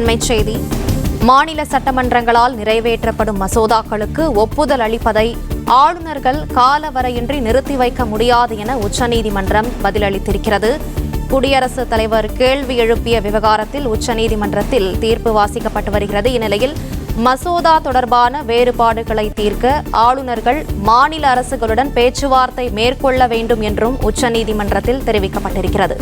அண்மைச் செய்தி. மாநில சட்டமன்றங்களால் நிறைவேற்றப்படும் மசோதாக்களுக்கு ஒப்புதல் அளிப்பதை ஆளுநர்கள் காலவரையின்றி நிறுத்தி வைக்க முடியாது என உச்சநீதிமன்றம் பதிலளித்திருக்கிறது. குடியரசுத் தலைவர் கேள்வி எழுப்பிய விவகாரத்தில் உச்சநீதிமன்றத்தில் தீர்ப்பு வாசிக்கப்பட்டு வருகிறது. இந்நிலையில் மசோதா தொடர்பான வேறுபாடுகளை தீர்க்க ஆளுநர்கள் மாநில அரசுகளுடன் பேச்சுவார்த்தை மேற்கொள்ள வேண்டும் என்றும் உச்சநீதிமன்றத்தில் தெரிவிக்கப்பட்டிருக்கிறது.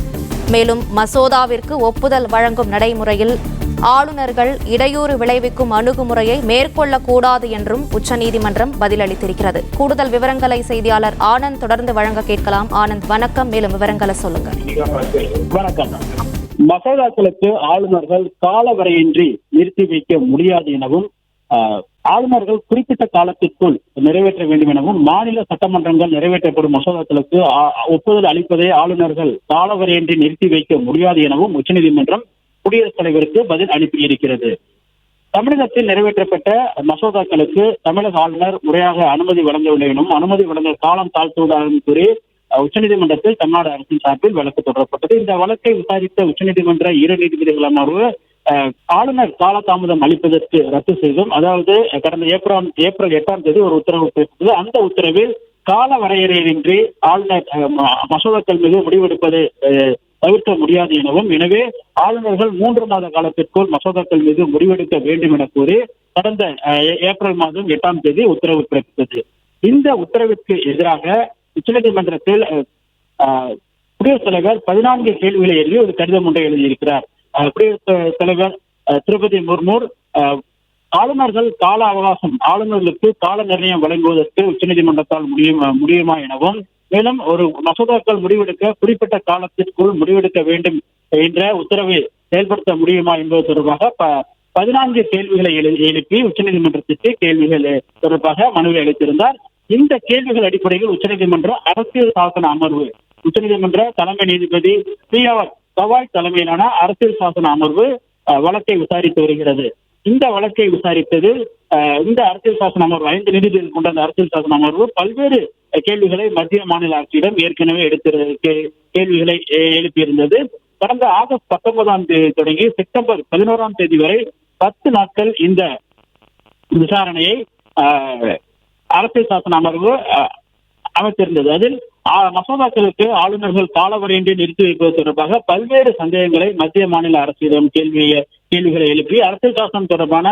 மேலும் மசோதாவிற்கு ஒப்புதல் வழங்கும் நடைமுறையில் ஆளுநர்கள் இடையூறு விளைவிக்கும் அணுகுமுறையை மேற்கொள்ளக்கூடாது என்றும் உச்சநீதிமன்றம் பதிலளித்திருக்கிறது. கூடுதல் விவரங்களை செய்தியாளர் ஆனந்த் தொடர்ந்து வழங்க கேட்கலாம். ஆனந்த் வணக்கம். மேலும் விவரங்களை சொல்லுங்க. வணக்கம். மசோதாக்களுக்கு ஆளுநர்கள் காலவரையின்றி நிறுத்தி வைக்க முடியாது எனவும் ஆஹ், ஆளுநர்கள் குறிப்பிட்ட காலத்திற்குள் நிறைவேற்ற வேண்டும் எனவும் மாநில சட்டமன்றங்கள் நிறைவேற்றப்படும் மசோதாக்களுக்கு ஒப்புதல் அளிப்பதை ஆளுநர்கள் காலவரையின்றி நிறுத்தி வைக்க முடியாது எனவும் உச்சநீதிமன்றம் குடியரசுத் தலைவருக்கு பதில் அனுப்பியிருக்கிறது. தமிழகத்தில் நிறைவேற்றப்பட்ட மசோதாக்களுக்கு தமிழக ஆளுநர் முறையாக அனுமதி வழங்கவில்லை எனவும் அனுமதி வழங்க காலம் தாழ்த்துவதாகவும் கூறி உச்சநீதிமன்றத்தில் தமிழ்நாடு அரசின் சார்பில் வழக்கு தொடரப்பட்டது. இந்த வழக்கை விசாரித்த உச்சநீதிமன்ற இரு நீதிபதிகள் அமர்வு ஆளுநர் காலதாமதம் அளிப்பதற்கு ரத்து செய்தும் அதாவது கடந்த ஏப்ரல் ஏப்ரல் எட்டாம் தேதி ஒரு உத்தரவு பிறப்பித்தது. அந்த உத்தரவில் கால வரையறையின்றி ஆளுநர் மசோதாக்கள் மீது முடிவெடுப்பது தவிர்க்க முடியாது எனவும். எனவே ஆளுநர்கள் மூன்று மாத காலத்திற்குள் மசோதாக்கள் மீது முடிவெடுக்க வேண்டும் என கூறி கடந்த ஏப்ரல் மாதம் எட்டாம் தேதி உத்தரவு பிறப்பித்தது. இந்த உத்தரவிற்கு எதிராக உச்சநீதிமன்றத்தில் குடியரசுத் தலைவர் பதினான்கு கேள்விகளை எழுதி ஒரு கடிதம் ஒன்றை எழுதியிருக்கிறார். குடியரசுத் தலைவர் அஹ், திரௌபதி முர்மு அஹ், ஆளுநர்கள் கால அவகாசம் ஆளுநர்களுக்கு கால நிர்ணயம் வழங்குவதற்கு உச்சநீதிமன்றத்தால் முடியும் முடியுமா எனவும் மேலும் ஒரு மசோதாக்கள் முடிவெடுக்க குறிப்பிட்ட காலத்திற்குள் முடிவெடுக்க வேண்டும் என்ற உத்தரவை செயல்படுத்த முடியுமா என்பது தொடர்பாக பதினான்கு கேள்விகளை எழு- எழுப்பி உச்சநீதிமன்றத்திற்கு கேள்விகள் தொடர்பாக மனுவை அளித்திருந்தார். இந்த கேள்விகள் அடிப்படையில் உச்சநீதிமன்றம் அரசியல் சாசன அமர்வு உச்சநீதிமன்ற தலைமை நீதிபதி பி ஆர் கவாய் தலைமையிலான அரசியல் சாசன அமர்வு அஹ், வழக்கை விசாரித்து வருகிறது. இந்த வழக்கை விசாரித்தது இந்த அரசியல் சாசன அமர்வு ஐந்து நீதிபதிகள் கொண்ட அந்த அரசியல் சாசன அமர்வு பல்வேறு கேள்விகளை மத்திய மாநில அரசிடம் ஏற்கனவே எடுத்து கே- கேள்விகளை எழுப்பியிருந்தது. கடந்த ஆகஸ்ட் பத்தொன்பதாம் தேதி தொடங்கி செப்டம்பர் பதினோராம் தேதி வரை பத்து நாட்கள் இந்த விசாரணையை அரசியல் சாசன அமர்வு அமைத்திருந்தது. அதில் மசோதாக்களுக்கு ஆளுநர்கள் காலவரையின்றி நிறுத்தி வைப்பது தொடர்பாக பல்வேறு சந்தேகங்களை மத்திய மாநில அரசிடம் கேள்வியை கேள்விகளை எழுப்பி அரசியல் சாசனம் தொடர்பான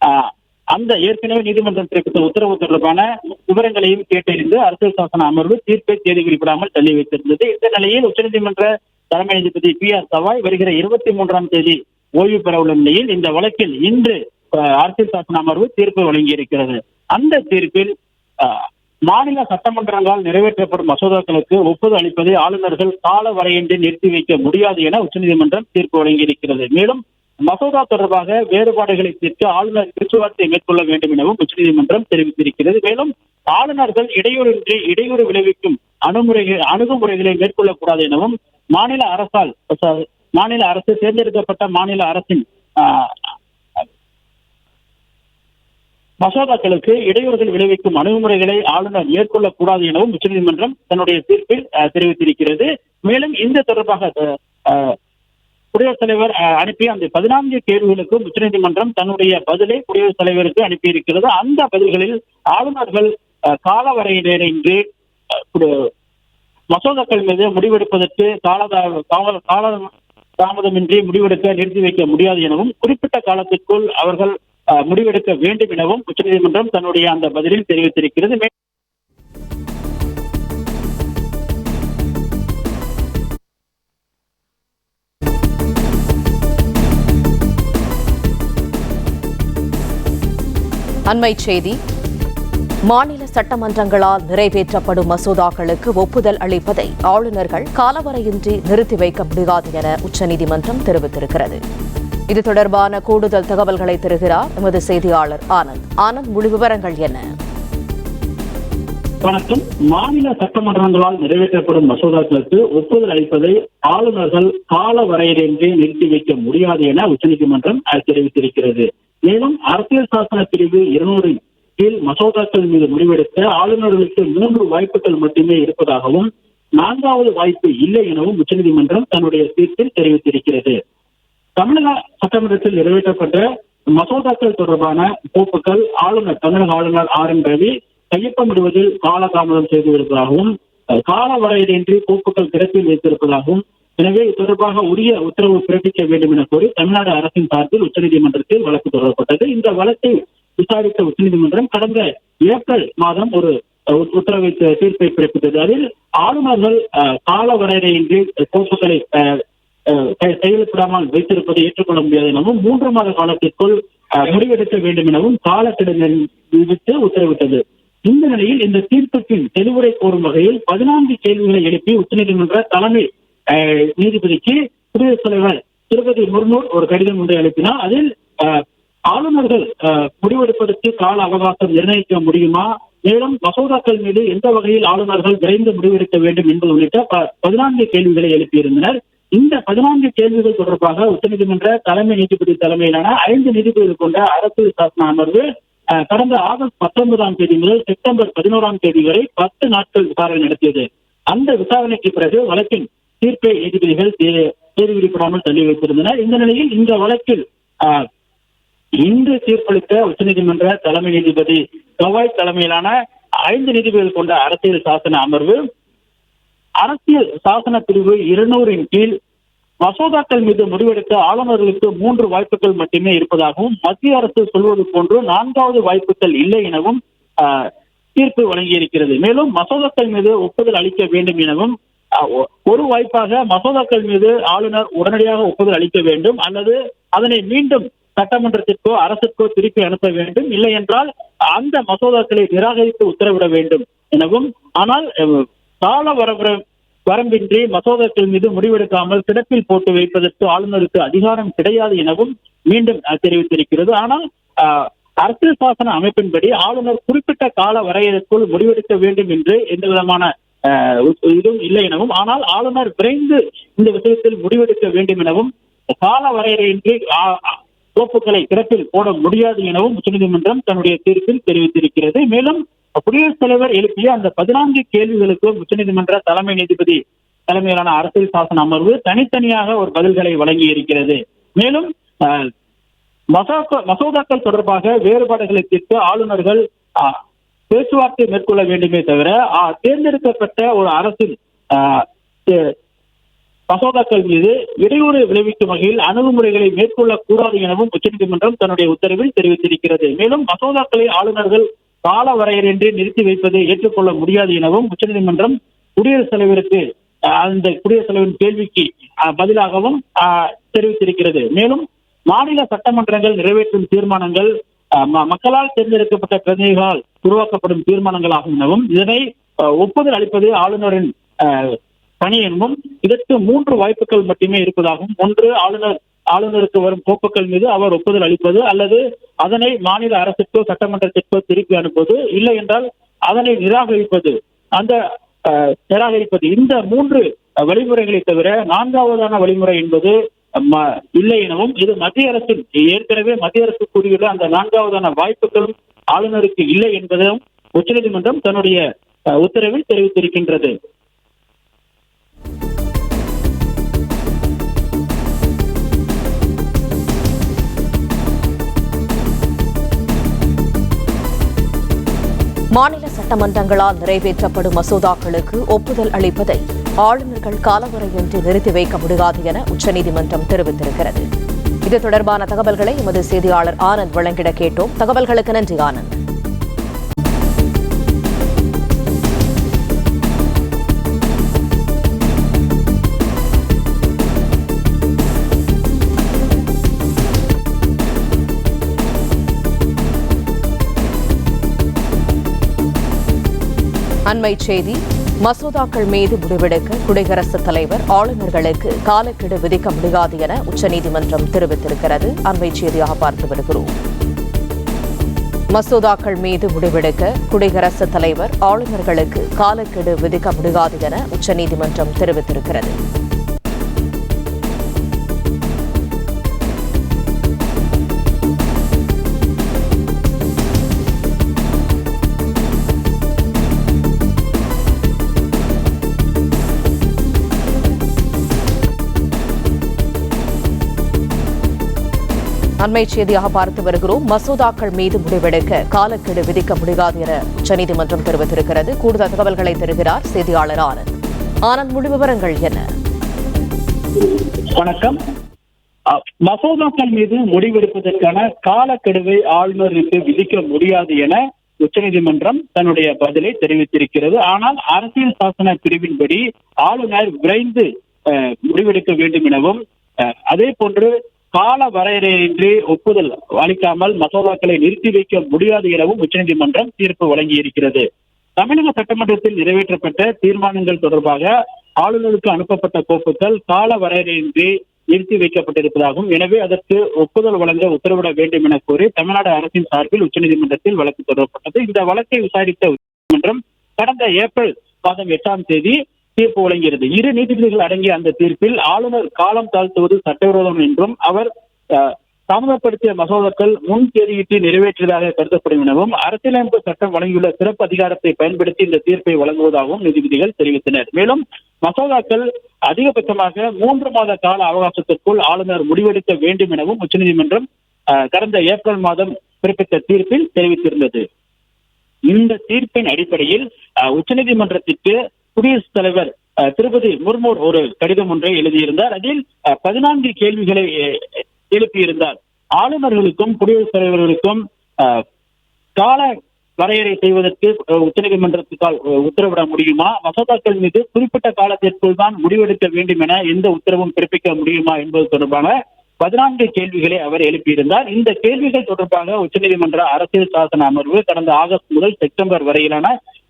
ஆஹ், அந்த ஏற்கனவே நீதிமன்றம் பிறப்பித்த உத்தரவு தொடர்பான விவரங்களையும் கேட்டறிந்து அரசியல் சாசன அமர்வு தீர்ப்பை தேதி குறிப்பிடாமல் தள்ளி வைத்திருந்தது. இந்த நிலையில் உச்சநீதிமன்ற தலைமை நீதிபதி பி ஆர் சவாய் வருகிற இருபத்தி மூன்றாம் தேதி ஓய்வு பெற உள்ள நிலையில் இந்த வழக்கில் இன்று அரசியல் சாசன அமர்வு தீர்ப்பு வழங்கியிருக்கிறது. அந்த தீர்ப்பில் ஆஹ், மாநில சட்டமன்றங்களால் நிறைவேற்றப்படும் மசோதாக்களுக்கு ஒப்புதல் அளிப்பதை ஆளுநர்கள் கால வரையின்றி நிறுத்தி வைக்க முடியாது என உச்சநீதிமன்றம் தீர்ப்பு வழங்கியிருக்கிறது. மேலும் மசோதா தொடர்பாக வேறுபாடுகளை தீர்க்க ஆளுநர் பேச்சுவார்த்தை மேற்கொள்ள வேண்டும் எனவும் உச்சநீதிமன்றம் தெரிவித்திருக்கிறது. மேலும் ஆளுநர்கள் இடையூறின்றி இடையூறு விளைவிக்கும் அணுமுறைகள் அணுகுமுறைகளை மேற்கொள்ளக்கூடாது எனவும் மாநில அரசால் மாநில அரசு தேர்ந்தெடுக்கப்பட்ட மாநில அரசின் ஆஹ், மசோதாக்களுக்கு இடையூறுகள் விளைவிக்கும் அணுகுமுறைகளை ஆளுநர் மேற்கொள்ளக்கூடாது எனவும் உச்சநீதிமன்றம் தன்னுடைய தீர்ப்பில் தெரிவித்திருக்கிறது. மேலும் இந்த தொடர்பாக குடியரசுத் தலைவர் அனுப்பிய அந்த பதினான்கு கேள்விகளுக்கும் உச்சநீதிமன்றம் தன்னுடைய பதிலை குடியரசுத் தலைவருக்கு அனுப்பியிருக்கிறது. அந்த பதில்களில் ஆளுநர்கள் அஹ், கால மசோதாக்கள் மீது முடிவெடுப்பதற்கு கால கால- தாமதமின்றி முடிவெடுக்க நிறுத்தி வைக்க முடியாது எனவும் குறிப்பிட்ட காலத்திற்குள் அவர்கள் அஹ், முடிவெடுக்க வேண்டும் எனவும் உச்சநீதிமன்றம் தன்னுடைய அந்த பதிலில் தெரிவித்திருக்கிறது. அண்மை செய்தி. மாநில சட்டமன்றங்களால் நிறைவேற்றப்படும் மசோதாக்களுக்கு ஒப்புதல் அளிப்பதை ஆளுநர்கள் காலவரையின்றி நிறுத்தி வைக்க முடியாது என உச்சநீதிமன்றம் தெரிவித்திருக்கிறது. இது தொடர்பான கூடுதல் தகவல்களை தருகிறார் எமது செய்தியாளர் ஆனந்த். ஆனந்த் முழு விவரங்கள் என்ன? வணக்கம். மாநில சட்டமன்றங்களால் நிறைவேற்றப்படும் மசோதாக்களுக்கு ஒப்புதல் அளிப்பதை ஆளுநர்கள் கால வரையறையின்றி நிறுத்தி வைக்க முடியாது என உச்சநீதிமன்றம் தெரிவித்திருக்கிறது. மேலும் அரசியல் சாசன பிரிவு இருநூறு கீழ் மசோதாக்கள் மீது முடிவெடுக்க ஆளுநர்களுக்கு மூன்று வாய்ப்புகள் மட்டுமே இருப்பதாகவும் நான்காவது வாய்ப்பு இல்லை எனவும் உச்சநீதிமன்றம் தன்னுடைய தீர்ப்பில் தெரிவித்திருக்கிறது. தமிழக சட்டமன்றத்தில் நிறைவேற்றப்பட்ட மசோதாக்கள் தொடர்பான கோப்புகள் ஆளுநர் தமிழக ஆளுநர் ஆர் என் ரவி கையொப்பமிடுவதில் காலதாமதம் செய்து வருவதாகவும் கால வரையின்றி கோப்புகள் திறப்பில் வைத்திருப்பதாகவும் எனவே இது தொடர்பாக உரிய உத்தரவு பிறப்பிக்க வேண்டும் என கோரி தமிழ்நாடு அரசின் சார்பில் உச்சநீதிமன்றத்தில் வழக்கு தொடரப்பட்டது. இந்த வழக்கை விசாரித்த உச்சநீதிமன்றம் கடந்த ஏப்ரல் மாதம் ஒரு உத்தரவை தீர்ப்பை பிறப்பித்தது. அதில் ஆளுநர்கள் அஹ், கால வரையறையின்றி கோப்புகளை அஹ், அஹ், வைத்திருப்பதை ஏற்றுக்கொள்ள முடியாது எனவும் மூன்று மாத காலத்திற்குள் அஹ், முடிவெடுக்க வேண்டும் எனவும் காலக்கெடு விதித்து உத்தரவிட்டது. இந்த நிலையில் இந்த தீர்ப்புக்கு தெளிவுரை கோரும் வகையில் பதினான்கு கேள்விகளை எழுப்பி உச்சநீதிமன்ற தலைமை நீதிபதிக்கு குடியரசுத் தலைவர் திருப்பதி முர்மு ஒரு கடிதம் ஒன்றை அனுப்பினார். அதில் ஆளுநர்கள் முடிவெடுப்பதற்கு கால அவகாசம் நிர்ணயிக்க முடியுமா? மேலும் மசோதாக்கள் மீது எந்த வகையில் ஆளுநர்கள் விரைந்து முடிவெடுக்க வேண்டும் என்பது உள்ளிட்ட ப- பதினான்கு கேள்விகளை எழுப்பியிருந்தனர். இந்த பதினான்கு கேள்விகள் தொடர்பாக உச்சநீதிமன்ற தலைமை நீதிபதி தலைமையிலான ஐந்து நீதிபதிகள் கொண்ட அரசு சாசன அமர்வு அஹ், கடந்த ஆகஸ்ட் பத்தொன்பதாம் தேதி முதல் செப்டம்பர் பதினோராம் தேதி வரை பத்து நாட்கள் விசாரணை நடத்தியது. அந்த விசாரணைக்கு பிறகு வழக்கின் தீர்ப்பை நீதிபதிகள் தே- தேதி தள்ளி வைத்திருந்தனர். இந்த நிலையில் இந்த வழக்கில் இன்று தீர்ப்பளித்த உச்சநீதிமன்ற தலைமை நீதிபதி கவாய் தலைமையிலான ஐந்து நீதிபதிகள் கொண்ட அரசியல் சாசன அமர்வு அரசியல் சாசன பிரிவு இருநூறின் கீழ் மசோதாக்கள் மீது முடிவெடுக்க ஆளுநர்களுக்கு மூன்று வாய்ப்புகள் மட்டுமே இருப்பதாகவும் மத்திய அரசு சொல்வது போன்று நான்காவது வாய்ப்புகள் இல்லை எனவும் ஆஹ், தீர்ப்பு வழங்கியிருக்கிறது. மேலும் மசோதாக்கள் மீது ஒப்புதல் அளிக்க வேண்டும் எனவும் ஒரு வாய்ப்பாக மசோதாக்கள் மீது ஆளுநர் உடனடியாக ஒப்புதல் அளிக்க வேண்டும் அல்லது அதனை மீண்டும் சட்டமன்றத்திற்கோ அரசுக்கோ திருப்பி அனுப்ப வேண்டும். இல்லை என்றால் அந்த மசோதாக்களை நிராகரித்து உத்தரவிட வேண்டும் எனவும் ஆனால் கால வரம்பு வரம்பின்றி மசோதாக்கள் மீது முடிவெடுக்காமல் கிடப்பில் போட்டு வைப்பதற்கு ஆளுநருக்கு அதிகாரம் கிடையாது எனவும் மீண்டும் தெரிவித்திருக்கிறது. ஆனால் அரசியல் சாசன அமைப்பின்படி ஆளுநர் குறிப்பிட்ட கால வரையறைக்குள் முடிவெடுக்க வேண்டும் என்று எந்த விதமான இதுவும் இல்லை எனவும் ஆனால் ஆளுநர் விரைந்து இந்த விஷயத்தில் முடிவெடுக்க வேண்டும் எனவும் கால வரையறையின்றி கோப்புகளை கிடப்பில் போட முடியாது எனவும் உச்சநீதிமன்றம் தன்னுடைய தீர்ப்பில் தெரிவித்திருக்கிறது. மேலும் குடியரசுத் தலைவர் எழுப்பிய அந்த பதினான்கு கேள்விகளுக்கும் உச்சநீதிமன்ற தலைமை நீதிபதி தலைமையிலான அரசியல் சாசன அமர்வு தனித்தனியாக ஒரு பதில்களை வழங்கி இருக்கிறது மேலும் அஹ், மசோதாக்கள் தொடர்பாக வேறுபாடுகளை தீர்க்க ஆளுநர்கள் பேச்சுவார்த்தை மேற்கொள்ள வேண்டுமே தவிர தேர்ந்தெடுக்கப்பட்ட ஒரு அரசின் மசோதாக்கள் மீது இடையூறு விளைவிக்கும் வகையில் அணுகுமுறைகளை மேற்கொள்ளக்கூடாது எனவும் உச்சநீதிமன்றம் தன்னுடைய உத்தரவில் தெரிவித்திருக்கிறது. மேலும் மசோதாக்களை ஆளுநர்கள் கால வரையறையின்றி நிறுத்தி வைப்பதை ஏற்றுக்கொள்ள முடியாது எனவும் உச்சநீதிமன்றம் குடியரசுத் தலைவருக்கு அந்த குடியரசுத் தலைவரின் கேள்விக்கு அஹ், பதிலாகவும் தெரிவித்திருக்கிறது. மேலும் மாநில சட்டமன்றங்கள் நிறைவேற்றும் தீர்மானங்கள் அஹ், ம- மக்களால் தேர்ந்தெடுக்கப்பட்ட பிரதிநிதிகளால் உருவாக்கப்படும் தீர்மானங்களாகும் எனவும் இதனை ஒப்புதல் அளிப்பது ஆளுநரின் அஹ், பணி எனவும் இதற்கு மூன்று வாய்ப்புகள் மட்டுமே இருப்பதாகவும் ஒன்று ஆளுநர் ஆளுநருக்கு வரும் கோப்புகள் மீது அவர் ஒப்புதல் அளிப்பது அல்லது அதனை மாநில அரசுக்கோ சட்டமன்றத்திற்கோ திருப்பி அனுப்புவது. இல்லை என்றால் அதனை நிராகரிப்பது. அந்த அஹ், நிராகரிப்பது. இந்த மூன்று வழிமுறைகளை தவிர நான்காவதான வழிமுறை என்பது ம- இல்லை எனவும் இது மத்திய அரசின் ஏற்கனவே மத்திய அரசு கூறியுள்ள அந்த நான்காவதான வாய்ப்புகளும் ஆளுநருக்கு இல்லை என்பதும் உச்சநீதிமன்றம் தன்னுடைய உத்தரவில் தெரிவித்திருக்கின்றது. மாநில சட்டமன்றங்களால் நிறைவேற்றப்படும் மசோதாக்களுக்கு ஒப்புதல் அளிப்பதை ஆளுநர்கள் காலவரையின்றி நிறுத்தி வைக்க முடியாது என உச்சநீதிமன்றம் தெரிவித்திருக்கிறது. இது தொடர்பான தகவல்களை எமது செய்தியாளர் ஆனந்த் வழங்கிட கேட்டோம். தகவல்களுக்கு நன்றி ஆனந்த். அண்மை செய்தி மசோதாக்கள் மீது முடிவெடுக்க குடியரசுத் தலைவர் ஆளுநர்களுக்கு காலக்கெடு விதிக்க முடியாது என உச்சநீதிமன்றம் தெரிவித்திருக்கிறது. அண்மை செய்தியாக பார்த்து வருகிறோம். மசோதாக்கள் மீது முடிவெடுக்க குடியரசுத் தலைவர் ஆளுநர்களுக்கு காலக்கெடு விதிக்க முடியாது என உச்சநீதிமன்றம் தெரிவித்திருக்கிறது. அண்மை செய்தியாக பார்த்து வருகிறோம். மசோதாக்கள் மீது முடிவெடுக்க காலக்கெடு விதிக்க முடியாது என உச்சநீதிமன்றம் தெரிவித்திருக்கிறது. கூடுதல் தகவல்களை தருகிறார் செய்தியாளர் ஆனந்த். ஆனந்த் முழு விவரங்கள் என்ன? வணக்கம். மசோதாக்கள் மீது முடிவெடுப்பதற்கான காலக்கெடுவை ஆளுநருக்கு விதிக்க முடியாது என உச்சநீதிமன்றம் தன்னுடைய பதிலை தெரிவித்திருக்கிறது. ஆனால் அரசியல் சாசன பிரிவின்படி ஆளுநர் விரைந்து முடிவெடுக்க வேண்டும் எனவும் அதே போன்று கால வரையறையின்றி ஒப்புதல் அளிக்காமல் மசோதாக்களை நிறுத்தி வைக்க முடியாது எனவும் உச்சநீதிமன்றம் தீர்ப்பு வழங்கியிருக்கிறது. தமிழக சட்டமன்றத்தில் நிறைவேற்றப்பட்ட தீர்மானங்கள் தொடர்பாக ஆளுநருக்கு அனுப்பப்பட்ட கோப்புகள் கால வரையறையின்றி நிறுத்தி வைக்கப்பட்டிருப்பதாகவும் எனவே அதற்கு ஒப்புதல் வழங்க உத்தரவிட வேண்டும் என கோரி தமிழ்நாடு அரசின் சார்பில் உச்சநீதிமன்றத்தில் வழக்கு தொடரப்பட்டது. இந்த வழக்கை விசாரித்த உச்சநீதிமன்றம் கடந்த ஏப்ரல் மாதம் எட்டாம் தேதி தீர்ப்பு வழங்கியது. இரு நீதிபதிகள் அடங்கிய அந்த தீர்ப்பில் ஆளுநர் காலம் தாழ்த்துவது சட்டவிரோதம் என்றும் அவர் தாமதப்படுத்திய மசோதாக்கள் முன் தேதியிட்டு நிறைவேற்றியதாக கருதப்படும் எனவும் அரசியலமைப்பு சட்டம் வழங்கியுள்ள சிறப்பு அதிகாரத்தை பயன்படுத்தி இந்த தீர்ப்பை வழங்குவதாகவும் நீதிபதிகள் தெரிவித்தனர். மேலும் மசோதாக்கள் அதிகபட்சமாக மூன்று மாத கால அவகாசத்திற்குள் ஆளுநர் முடிவெடுக்க வேண்டும் எனவும் உச்சநீதிமன்றம் கடந்த ஏப்ரல் மாதம் பிறப்பித்த தீர்ப்பில் தெரிவித்திருந்தது. இந்த தீர்ப்பின் அடிப்படையில் உச்சநீதிமன்றத்திற்கு குடியரசுத் தலைவர் அஹ், திருப்பதி முர்மு ஒரு கடிதம் ஒன்றை எழுதியிருந்தார். அதில் அஹ், பதினான்கு கேள்விகளை எழுப்பியிருந்தார். ஆளுநர்களுக்கும் குடியரசுத் தலைவர்களுக்கும் கால வரையறை செய்வதற்கு அஹ், உத்தரவிட முடியுமா? மசோதாக்கள் மீது குறிப்பிட்ட காலத்திற்குள் தான் முடிவெடுக்க வேண்டும் என எந்த உத்தரவும் பிறப்பிக்க முடியுமா என்பது தொடர்பான பதினான்கு கேள்விகளை அவர் எழுப்பியிருந்தார். இந்த கேள்விகள் தொடர்பாக உச்சநீதிமன்ற அரசியல் சாசன அமர்வு கடந்த ஆகஸ்ட் முதல் செப்டம்பர் வரையிலான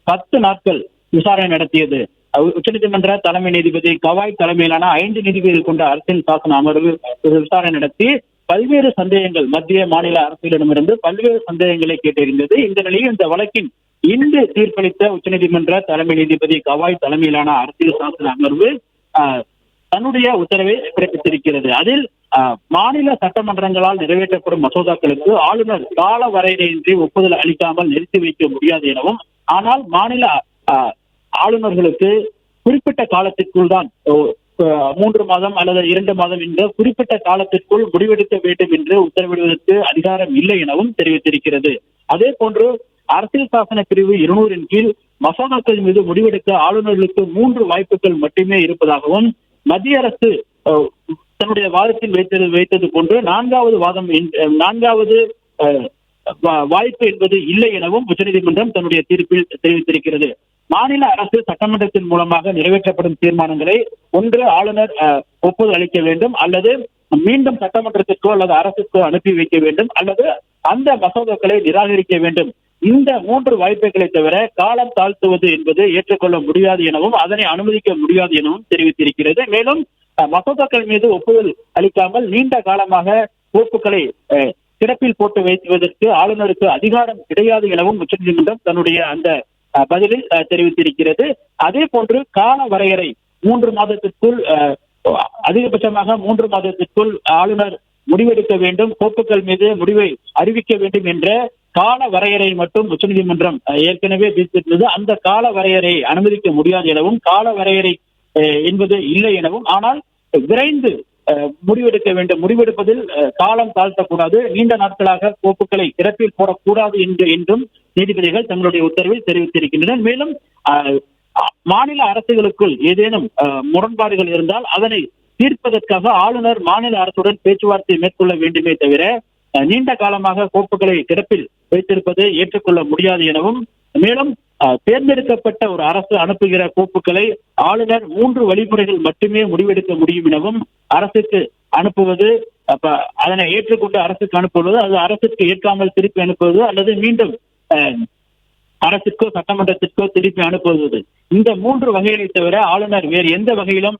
பத்து நாட்கள் விசாரணை நடத்தியது. உச்சநீதிமன்ற தலைமை நீதிபதி கவாய் தலைமையிலான ஐந்து நீதிபதிகள் கொண்ட அரசியல் சாசன அமர்வு விசாரணை நடத்தி பல்வேறு சந்தேகங்கள் மத்திய மாநில அரசுகளிடமிருந்து பல்வேறு சந்தேகங்களை கேட்டறிந்தது. இந்த நிலையில் இந்த வழக்கின் இன்று தீர்ப்பளித்த உச்சநீதிமன்ற தலைமை நீதிபதி கவாய் தலைமையிலான அரசியல் சாசன அமர்வு தன்னுடைய உத்தரவை பிறப்பித்திருக்கிறது. அதில் மாநில சட்டமன்றங்களால் நிறைவேற்றப்படும் மசோதாக்களுக்கு ஆளுநர் கால வரையறையின்றி ஒப்புதல் அளிக்காமல் நிறுத்தி வைக்க முடியாது எனவும் ஆனால் மாநில ஆளுநர்களுக்கு குறிப்பிட்ட காலத்திற்குள் தான் மூன்று மாதம் அல்லது இரண்டு மாதம் என்ற குறிப்பிட்ட காலத்திற்குள் முடிவெடுக்க வேண்டும் என்று உத்தரவிடுவதற்கு அதிகாரம் இல்லை எனவும் தெரிவித்திருக்கிறது. அதே போன்று அரசியல் சாசன பிரிவு இருநூறின் கீழ் மசோதாக்கள் மீது முடிவெடுக்க ஆளுநர்களுக்கு மூன்று வாய்ப்புகள் மட்டுமே இருப்பதாகவும் மத்திய அரசு தன்னுடைய வாதத்தில் வைத்தது வைத்தது போன்று நான்காவது வாதம் நான்காவது வாய்ப்பு என்பது இல்லை எனவும் உச்சநீதிமன்றம் தன்னுடைய தீர்ப்பில் தெரிவித்திருக்கிறது. மாநில அரசு சட்டமன்றத்தின் மூலமாக நிறைவேற்றப்படும் தீர்மானங்களை ஒன்று ஆளுநர் ஒப்புதல் அளிக்க வேண்டும். அல்லது மீண்டும் சட்டமன்றத்திற்கோ அல்லது அரசுக்கோ அனுப்பி வைக்க வேண்டும். அல்லது அந்த மசோதாக்களை நிராகரிக்க வேண்டும். இந்த மூன்று வாய்ப்புகளை தவிர காலம் தாழ்த்துவது என்பது ஏற்றுக்கொள்ள முடியாது எனவும் அதனை அனுமதிக்க முடியாது எனவும் தெரிவித்திருக்கிறது. மேலும் அஹ், மசோதாக்கள் மீது ஒப்புதல் அளிக்காமல் நீண்ட காலமாக கோப்புகளை அஹ், போட்டு வைத்துவதற்கு ஆளுநருக்கு அதிகாரம் கிடையாது எனவும் உச்சநீதிமன்றம் தன்னுடைய அந்த பதிலில் தெரிவித்திருக்கிறது. அதே போன்று கால வரையறை மூன்று மாதத்திற்குள் அதிகபட்சமாக மூன்று மாதத்திற்குள் ஆளுநர் முடிவெடுக்க வேண்டும். கோப்புகள் மீது முடிவை அறிவிக்க வேண்டும் என்ற கால வரையறை மட்டும் உச்சநீதிமன்றம் ஏற்கனவே விதித்திருந்தது. அந்த கால வரையறையை அனுமதிக்க முடியாது எனவும் கால வரையறை அஹ், என்பது இல்லை எனவும். ஆனால் விரைந்து அஹ், முடிவெடுக்க வேண்டும். முடிவெடுப்பதில் காலம் தாழ்த்தக்கூடாது. நீண்ட நாட்களாக கோப்புகளை திறப்பில் போடக்கூடாது என்று என்றும் நீதிபதிகள் தங்களுடைய உத்தரவில் தெரிவித்திருக்கின்றனர். மேலும் மாநில அரசுகளுக்குள் ஏதேனும் முரண்பாடுகள் இருந்தால் அதனை தீர்ப்பதற்காக ஆளுநர் மாநில அரசுடன் பேச்சுவார்த்தை மேற்கொள்ள வேண்டுமே தவிர நீண்ட காலமாக கோப்புகளை கிடப்பில் வைத்திருப்பது ஏற்றுக்கொள்ள முடியாது எனவும் மேலும் அஹ், தேர்ந்தெடுக்கப்பட்ட ஒரு அரசு அனுப்புகிற கோப்புகளை ஆளுநர் மூன்று வழிமுறைகள் மட்டுமே முடிவெடுக்க முடியும் எனவும் அரசுக்கு அனுப்புவது அப்ப அதனை ஏற்றுக்கொண்டு அரசுக்கு அனுப்புவது அது அரசுக்கு ஏற்காமல் திருப்பி அனுப்புவது அல்லது மீண்டும் அரசுக்கோ சட்டமன்றத்திற்கோ திருப்பி அனுப்புவது. இந்த மூன்று வகைகளை தவிர ஆளுநர் வேறு எந்த வகையிலும்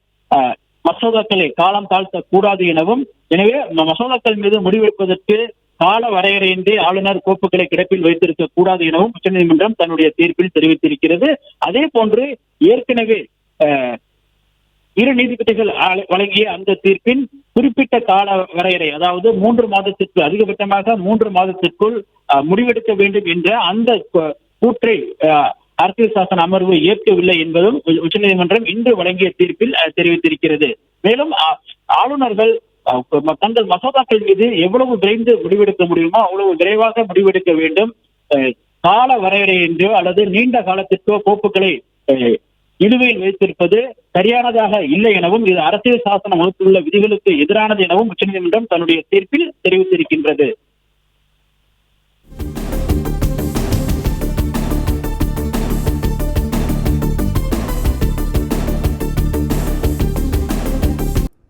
மசோதாக்களை காலம் தாழ்த்த கூடாது எனவும் எனவே மசோதாக்கள் மீது முடிவெடுப்பதற்கு கால வரையறையின்றி ஆளுநர் கோப்புகளை கிடப்பில் வைத்திருக்க கூடாது எனவும் உச்சநீதிமன்றம் தன்னுடைய தீர்ப்பில் தெரிவித்திருக்கிறது. அதே போன்று ஏற்கனவே இரு நீதிபதிகள் வழங்கிய அந்த தீர்ப்பின் குறிப்பிட்ட கால வரையறை அதாவது மூன்று மாதத்திற்கு அதிகபட்சமாக மூன்று மாதத்திற்குள் அஹ், முடிவெடுக்க வேண்டும் என்ற அந்த கூற்றை அஹ், அரசியல் சாசன அமர்வு ஏற்கவில்லை என்பதும் உ- உச்சநீதிமன்றம் இன்று வழங்கிய தீர்ப்பில் அஹ், தெரிவித்திருக்கிறது. மேலும் ஆ- ஆளுநர்கள் தங்கள் மசோதாக்கள் மீது எவ்வளவு விரைந்து முடிவெடுக்க முடியுமோ அவ்வளவு விரைவாக முடிவெடுக்க வேண்டும். அஹ், கால வரையறையின்றோ அல்லது நீண்ட காலத்திற்கோ கோப்புகளை அஹ், நிலுவையில் வைத்திருப்பது சரியானதாக இல்லை எனவும் இது அரசியல் சாசனம் வகுத்துள்ள விதிகளுக்கு எதிரானது எனவும் உச்சநீதிமன்றம் தன்னுடைய தீர்ப்பில் தெரிவித்திருக்கின்றது.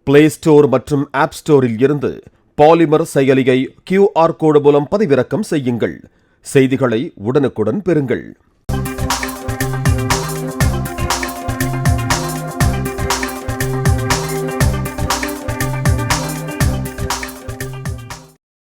பிளே ஸ்டோர் மற்றும் ஆப் ஸ்டோரில் இருந்து பாலிமர் செயலியை கியூஆர் கோடு மூலம் பதிவிறக்கம் செய்யுங்கள். செய்திகளை உடனுக்குடன் பெறுங்கள்.